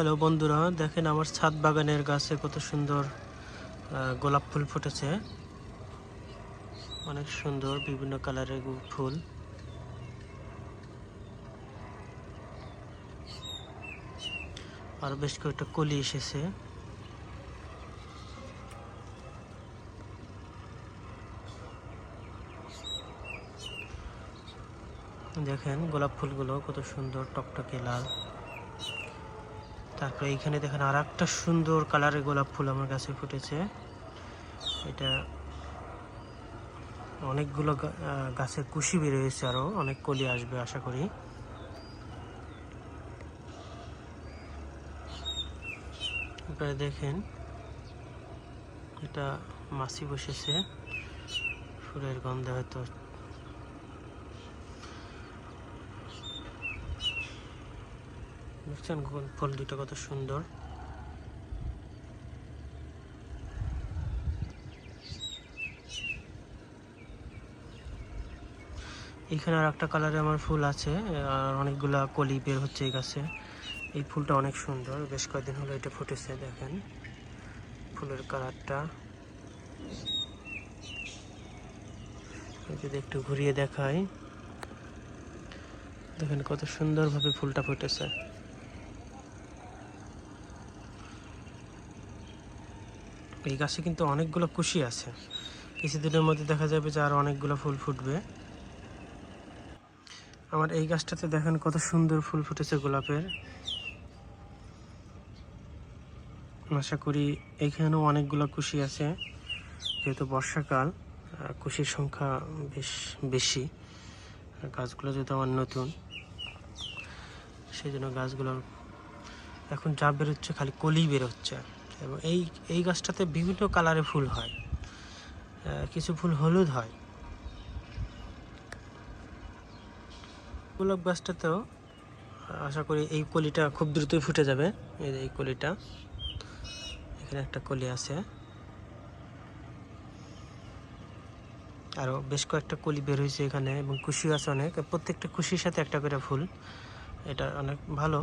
Hello বন্ধুরা, দেখেন আমার ছাদ বাগানের গাছে কত সুন্দর গোলাপ ফুল ফুটেছে। অনেক সুন্দর, বিভিন্ন কালারের ফুল। আর বেশ কয়েকটা কলি এসেছে। দেখেন গোলাপ ফুলগুলো কত সুন্দর, টকটকে লাল। তারপরে এইখানে দেখেন আর একটা সুন্দর কালারের গোলাপ ফুল আমার কাছে ফুটেছে। এটা অনেকগুলো গা- আহ, গাছে কুশি বেরিয়েছে আরও অনেক কলি আসবে আশা করি। আপনারা দেখেন এটা মাছি বসেছে ফুলের গন্ধে হয়তো দেখছেন ফুল দুটো কত সুন্দর। এখানে আর একটা কালারে আমার ফুল আছে, আর অনেকগুলা কলি বের হচ্ছে এই গাছে। এই ফুলটা অনেক সুন্দর, বেশ কয়েকদিন হলো এটা ফুটেছে, দেখেন। ফুলের কালারটা। যদি একটু ঘুরিয়ে দেখাই। দেখেন কত সুন্দরভাবে ফুলটা ফুটেছে। এই গাছে কিন্তু অনেকগুলো কুশি আছে। কিছুদিনের মধ্যে দেখা যাবে যে আর অনেকগুলো ফুল ফুটবে। আমার এই গাছটাতে দেখেন কত সুন্দর ফুল ফুটেছে গোলাপের। আশা করি এইখানেও অনেকগুলো কুশি আছে। যেহেতু বর্ষাকাল কুশির সংখ্যা বেশ বেশি। গাছগুলো যেহেতু আমার নতুন, সেই জন্য গাছগুলোর এখন যা বেরোচ্ছে খালি কলি বেরোচ্ছে। এবং এই এই গাছটাতে বিভিন্ন কালারে ফুল হয়। কিছু ফুল হলুদ হয়। গোলাপ গাছটাতেও, আশা করি এই কলিটা খুব দ্রুতই ফুটে যাবে। এই এই কলিটা, এখানে একটা কলি আছে। আরও বেশ কয়েকটা কলি বের হয়েছে এখানে, এবং কুশি আছে অনেক। প্রত্যেকটা কুশির সাথে একটা করে ফুল। এটা অনেক ভালো।